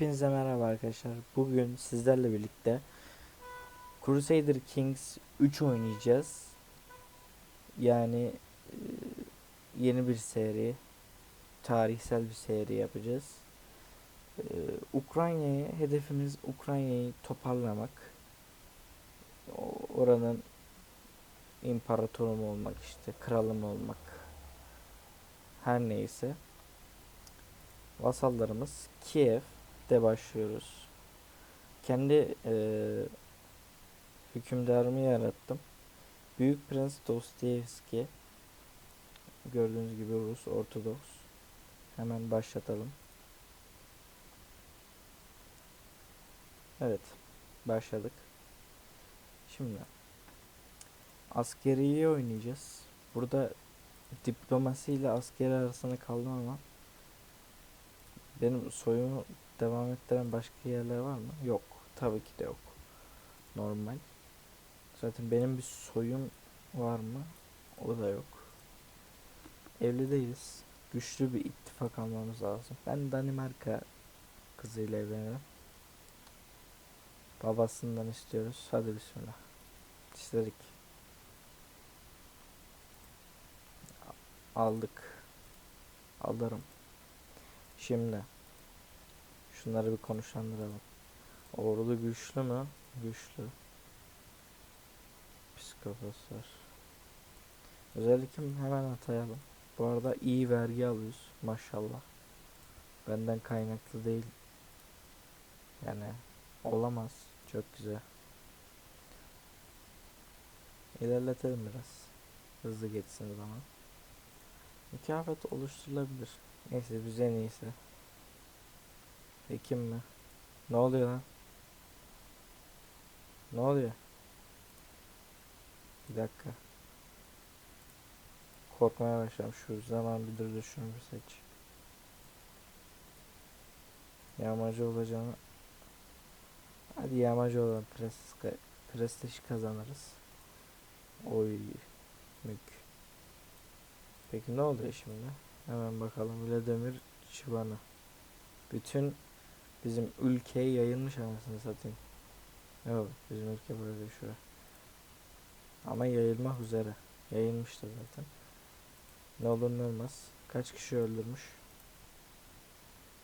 Hepinize merhaba arkadaşlar. Bugün sizlerle birlikte Crusader Kings 3 oynayacağız. Yani e, yeni bir seri, tarihsel bir seri yapacağız. E, Ukrayna'yı, hedefimiz Ukrayna'yı toparlamak. Oranın imparatoru mu olmak işte, kralı mı olmak. Her neyse. Vasallarımız Kiev de başlıyoruz. Kendi eee hükümdarımı yarattım. Büyük Prens Dostoyevski. Gördüğünüz gibi Rus Ortodoks. Hemen başlatalım. Evet. Başladık. Şimdi askeriyi oynayacağız. Burada diplomasi ile askeri arasında kaldım ama benim soyumu devam ettiren başka yerler var mı? Yok. Tabii ki de yok. Normal. Zaten benim bir soyum var mı? O da yok. Evli değiliz. Güçlü bir ittifak almamız lazım. Ben Danimarka kızıyla evlenirim. Babasından istiyoruz. Hadi bismillah. İstedik. Aldık. Alırım. Şimdi şunları bir konuşlandıralım. Ordu güçlü mü? Güçlü. Psikopatlar. Özellikle hemen atayalım. Bu arada iyi vergi alıyoruz maşallah. Benden kaynaklı değil. Yani olamaz. Çok güzel. İlerletelim biraz. Hızlı geçsin zaman. Mükafat oluşturulabilir. Neyse biz en iyisi. Ekim mi? Ne oluyor lan? Ne oluyor? Bir dakika. Korkmaya başladım. Şu zaman bir dur şunu bir seç. Yağmacı olacağını Hadi yağmacı olalım. Prestij, kazanırız. Oy. Mük. Peki ne oluyor şimdi? Hemen bakalım. Vladimir Çivanı. Bütün bizim ülkeye yayılmış anasını satayım. Yok bizim ülke böyle şura. Ama yayılmak üzere. Yayılmıştır zaten. Ne olur ne olmaz. Kaç kişi öldürmüş?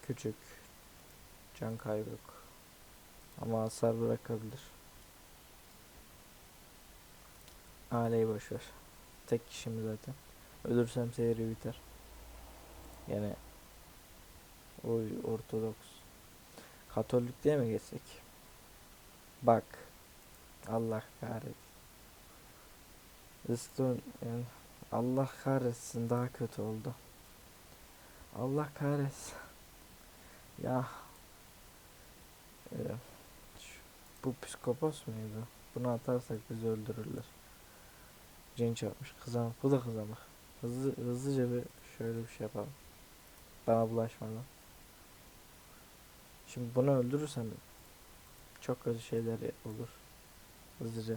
Küçük. Can kaybı yok. Ama hasar bırakabilir. Aileyi boşver. Tek kişi mi zaten? Ölürsem seyri biter. Yani oy Ortodoks. Katolik diye mi geçsek? Bak. Allah kahretsin. Rıstın yani Allah kahretsin daha kötü oldu. Allah kahretsin. Ya. Ee, bu psikopos muydu? Bunu atarsak bizi öldürürler. Cin çarpmış kızam. Bu da kızamık. Hızlı, hızlıca bir şöyle bir şey yapalım. Bana bulaşmadan. Şimdi bunu öldürürsem çok kötü şeyler olur. Hızlıca.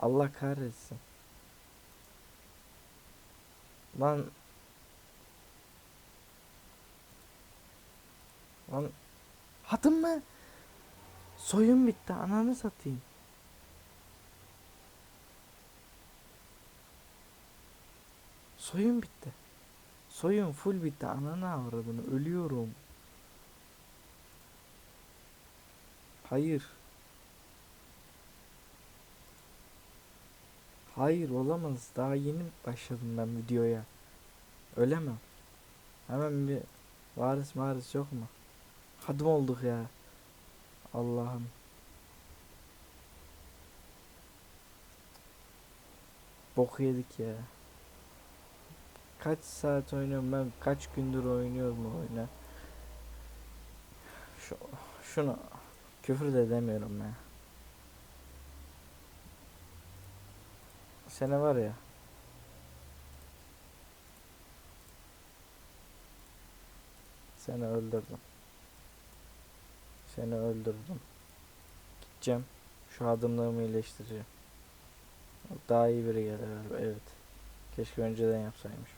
Allah kahretsin. Lan Lan Hadın mı? Soyun bitti. Ananı satayım. Soyun bitti. Soyun full bitti. Ananı avradını. Ölüyorum. Hayır. Hayır olamaz. Daha yeni başladım ben videoya. Ölemem. Hemen bir varis varis yok mu? Hadım olduk ya. Allah'ım. Bok yedik ya. Kaç saat oynuyorum ben? Kaç gündür oynuyorum bu oyunu? Şu, şunu küfür de edemiyorum ya. Sene var ya. Seni öldürdüm. Seni öldürdüm. Gideceğim. Şu adımlarımı iyileştireceğim. Daha iyi biri gelir. Evet. Keşke önceden yapsaymış.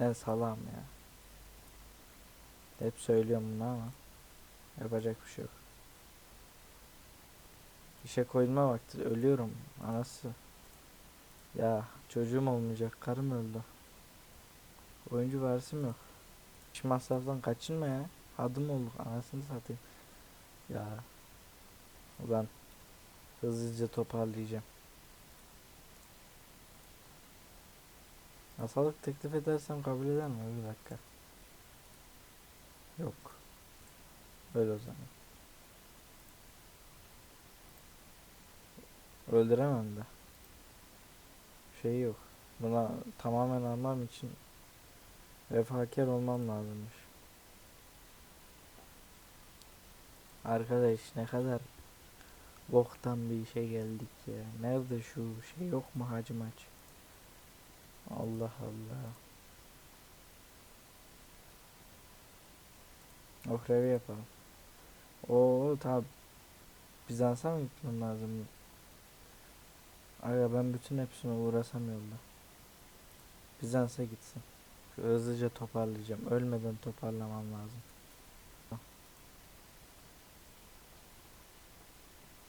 Ben salam ya. Hep söylüyorum bunu ama yapacak bir şey yok. İşe koyulma vakti ölüyorum anası. Ya çocuğum olmayacak karım öldü. Oyuncu varsim yok. İş masraftan kaçınma ya. Adım olduk anasını satayım. Ya. Ulan hızlıca toparlayacağım. Masalık teklif edersem kabul eder mi? Bir dakika. Yok. Öyle o zaman. Öldüremem de. Şey yok. Buna tamamen almam için vefakar olmam lazımmış. Arkadaş ne kadar boktan bir işe geldik ya. Nerede şu şey yok mu hacı maç? Allah Allah. Ohrevi yapalım. Oo tabi. Bizans'a mı gitmem lazım? Aga ben bütün hepsine uğrasam yolda. Bizans'a gitsin. Şu hızlıca toparlayacağım. Ölmeden toparlamam lazım.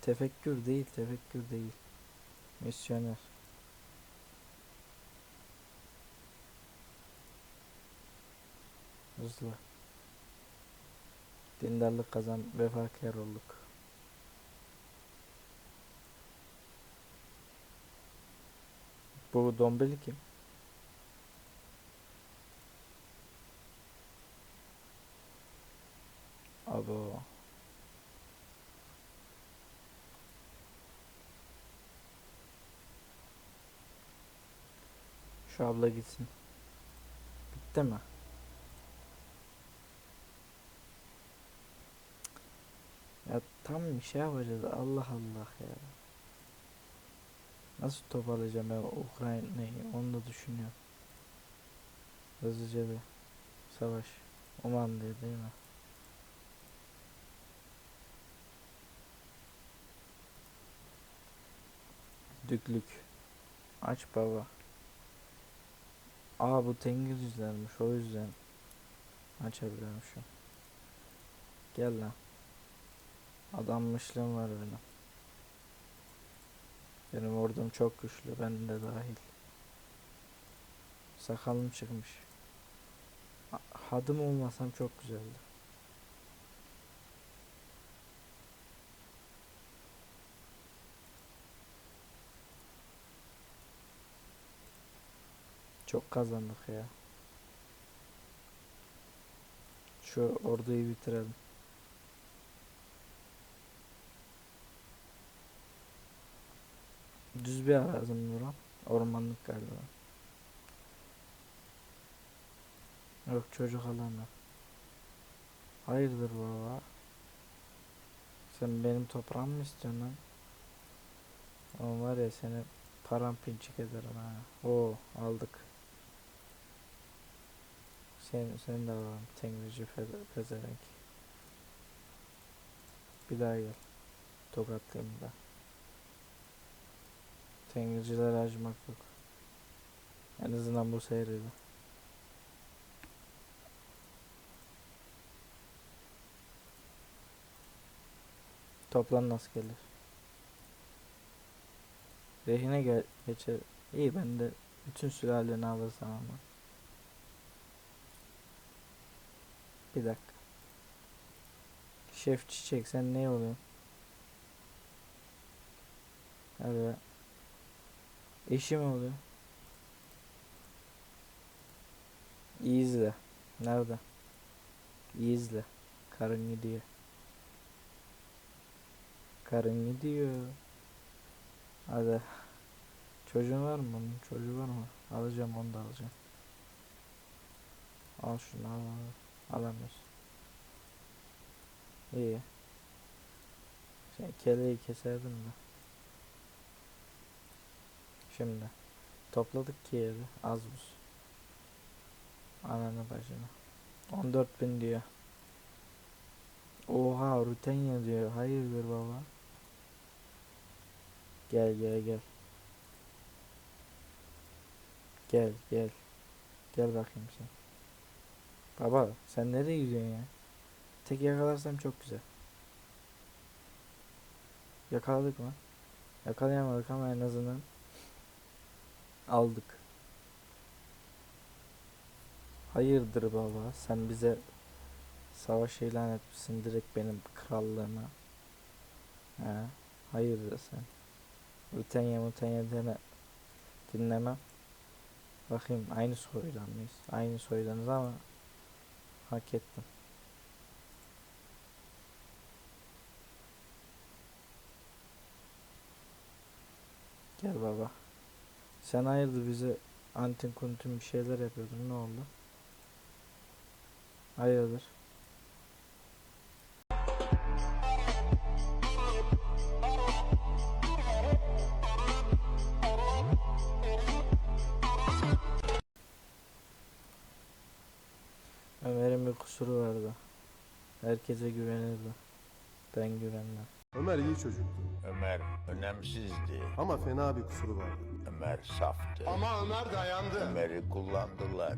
Tefekkür değil, tefekkür değil. Misyoner. Hızlı. Dindarlık kazan, vefakar olduk. Bu dombili kim? Abo. Şu abla gitsin. Bitti mi? Tam bir şey yapacağız. Allah Allah ya. Nasıl toparlayacağım ben Ukrayna'yı onu da düşünüyorum. Hızlıca bir savaş. Oman diye değil mi? Düklük. Aç baba. Aa bu Tengizlermiş o yüzden açabiliyormuşum. Gel lan. Adammışlığım var benim. Benim ordum çok güçlü ben de dahil. Sakalım çıkmış. Hadım olmasam çok güzeldi. Çok kazandık ya. Şu orduyu bitirelim. Düz bir arazi mi? Ormanlık galiba. Yok çocuk alanı. Hayırdır baba? Sen benim toprağımı mı istiyorsun lan? Oğlum var ya seni paramparçık ederim ha. Oo aldık. Sen sen de alalım. Tengrici pezevenk. Bir daha gel. Tokatlayayım da. Tengircilere acımak yok. En azından bu seride. Toplam nasıl gelir? Rehine gel geçer. İyi ben de bütün sülaleni alırsam ama. Bir dakika. Şef Çiçek sen ne oluyorsun? Hadi. Eşim oluyor. İyi izle. Nerede? İyi izle. Karın gidiyor. Karın gidiyor. Hadi. Çocuğun var mı bunun? Çocuğu var mı? Alacağım onu da alacağım. Al şunu al al. Alamıyorsun. İyi. Sen keleği keserdim de. Şimdi. Topladık ki evi. Az buz. Ananı bacını. 14 bin diyor. Oha Rutenya diyor. Hayırdır baba? Gel gel gel. Gel gel. Gel bakayım sen. Baba sen nereye gidiyorsun ya? Tek yakalarsam çok güzel. Yakaladık mı? Yakalayamadık ama en azından aldık. Hayırdır baba? Sen bize savaş ilan etmişsin direkt benim krallığıma. He? Hayırdır sen? Ütenya mutenya deme dinlemem. Bakayım aynı soydan mıyız? Aynı soydanız ama hak ettim. Gel baba. Sen hayırdır bize antin kuntin bir şeyler yapıyordun ne oldu? Hayırdır? Ömer'in bir kusuru vardı. Herkese güvenirdi. Ben güvenmem. Ömer iyi çocuktu Ömer önemsizdi. ama fena bir kusuru vardı. Ömer saftı. Ama Ömer dayandı. Ömer'i kullandılar.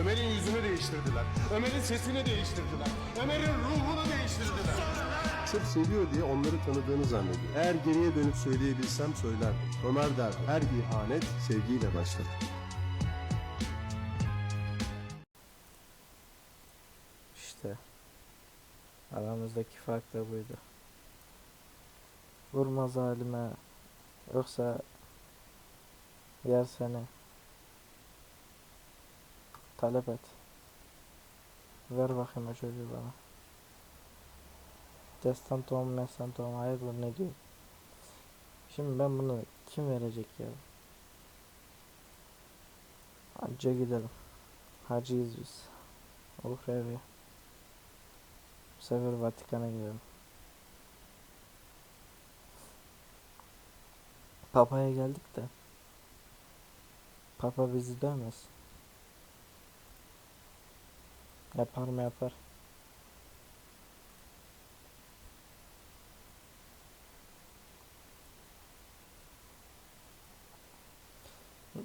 Ömer'in yüzünü değiştirdiler. Ömer'in sesini değiştirdiler. Ömer'in ruhunu değiştirdiler. Sırf seviyor diye onları tanıdığını zannediyor. Eğer geriye dönüp söyleyebilsem söylerdim. Ömer derdi her ihanet sevgiyle başlar. İşte aramızdaki fark da buydu. Vurma zalime yoksa yer seni. Talep et. Ver bakayım o çocuğu bana. Destan tohum, mestan tohum, hayırdır ne diyor? Şimdi ben bunu kim verecek ya? Hacca gidelim. Hacıyız biz. Uhrevi. Bu sefer Vatikan'a gidelim. Papa'ya geldik de. Papa bizi dövmez. Yapar mı yapar.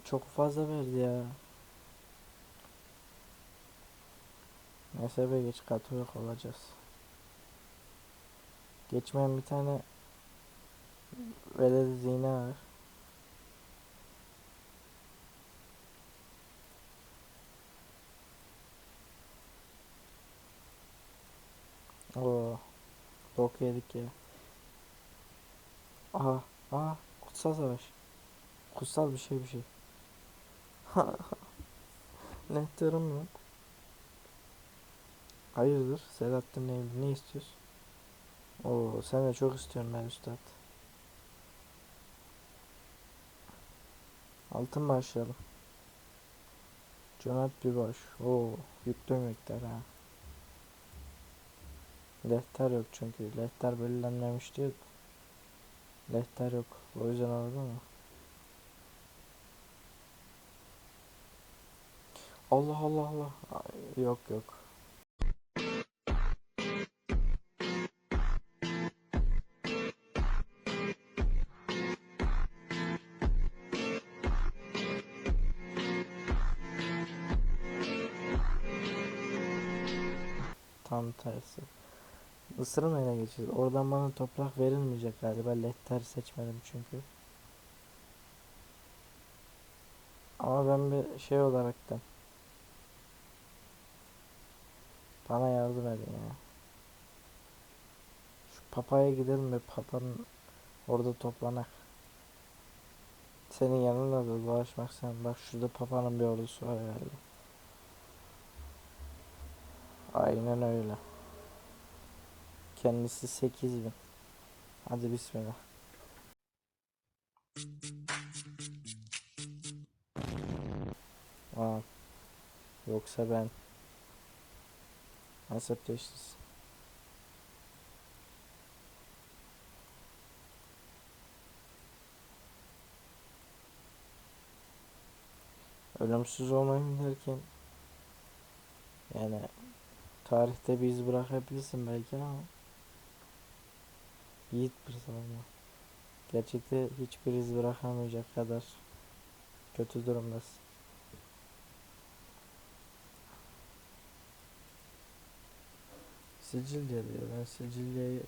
Çok fazla verdi ya. Neyse be geç katolik olacağız. Geçmeyen bir tane veled zine var. Oo, bok yedik ya. Aha, aha, kutsal savaş. Kutsal bir şey bir şey. ne diyorum lan? Hayırdır Selahattin Evli ne istiyorsun? Oo sen de çok istiyorsun ben üstad. Altın başlayalım. Cömert bir boş. Oo yüklü miktar ha. Lehter yok çünkü. Lehter belirlenmemiş diyor. Lehter yok. O yüzden oldu mu? Allah Allah Allah. Ay, Yok yok. Mısır'ın geçeceğiz. Oradan bana toprak verilmeyecek galiba. Lehter seçmedim çünkü. Ama ben bir şey olaraktan bana yardım edin ya. Şu papaya gidelim ve papanın orada toplanak. Senin yanında da dolaşmak sen. Bak şurada papanın bir ordusu var herhalde. Aynen öyle. Kendisi 8000. Hadi bismillah. Aa, yoksa ben Nasip teşhis. Ölümsüz olmayayım derken yani tarihte bir iz bırakabilirsin belki ama yiğit bir savunma. Gerçekte hiçbir iz bırakamayacak kadar kötü durumdasın. Sicilya diyor. Ben Sicilya'yı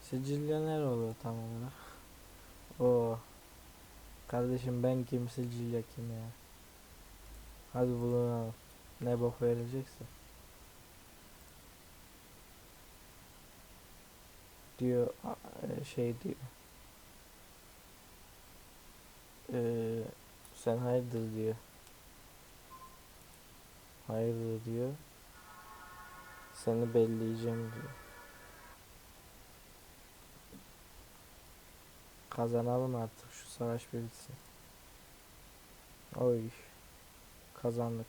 Sicilya nere oluyor tam olarak? O Kardeşim ben kim Sicilya kim ya? Hadi bulunalım. Ne bok verecekse. Diyor e, şey diyor. Ee, sen hayırdır diyor. Hayırdır diyor. Seni belleyeceğim diyor. Kazanalım artık şu savaş bir bitsin. Oy. Kazandık.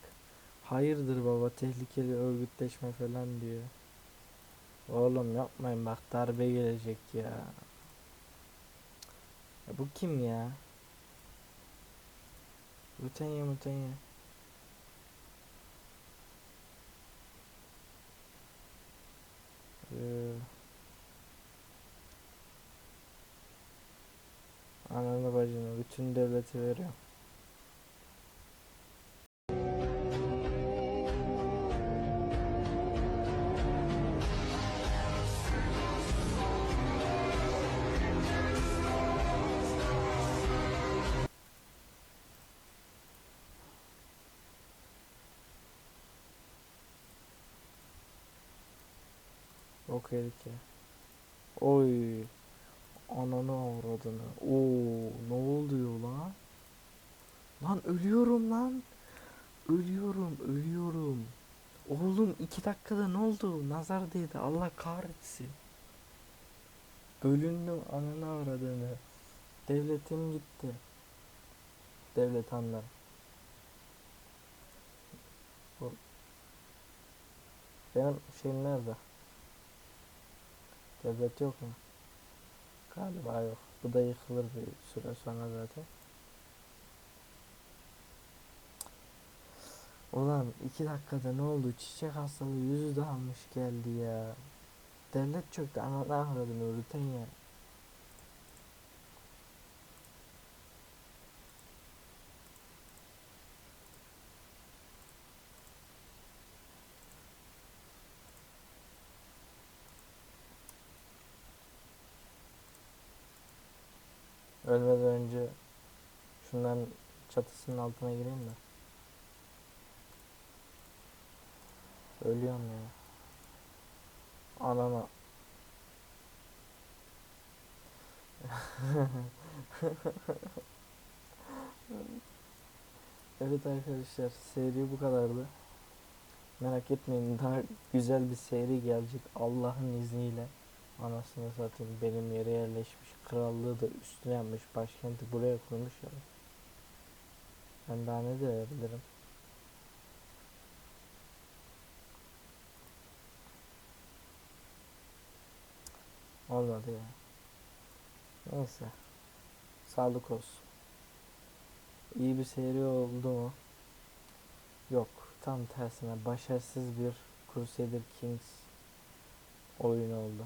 Hayırdır baba tehlikeli örgütleşme falan diyor. Oğlum yapmayın bak darbe gelecek ya. ya bu kim ya? Mütenya mütenya. Ee, ananı bacını bütün devleti veriyor. Yok herif. Oy. Ananı avradını. Oo, ne oluyor lan? Lan ölüyorum lan. Ölüyorum, ölüyorum. Oğlum iki dakikada ne oldu? Nazar değdi. Allah kahretsin. Bölündüm ananı avradını. Devletim gitti. Devlet anlar. Benim şeyim nerede? Devlet yok mu? Galiba yok. Bu da yıkılır bir süre sonra zaten. Ulan iki dakikada ne oldu? Çiçek hastalığı yüzü dağılmış geldi ya. Devlet çöktü. Ana ahradını üreten ya. Ölmeden önce şundan çatısının altına gireyim de. Ölüyorum ya. Anana. evet arkadaşlar seri bu kadardı. Merak etmeyin daha güzel bir seri gelecek Allah'ın izniyle. Anasını satayım benim yere yerleşmiş krallığı da üstüne yapmış başkenti buraya kurmuş ya. Ben daha ne diyebilirim? Olmadı ya. Neyse. Sağlık olsun. İyi bir seri oldu mu? Yok. Tam tersine başarısız bir Crusader Kings oyunu oldu.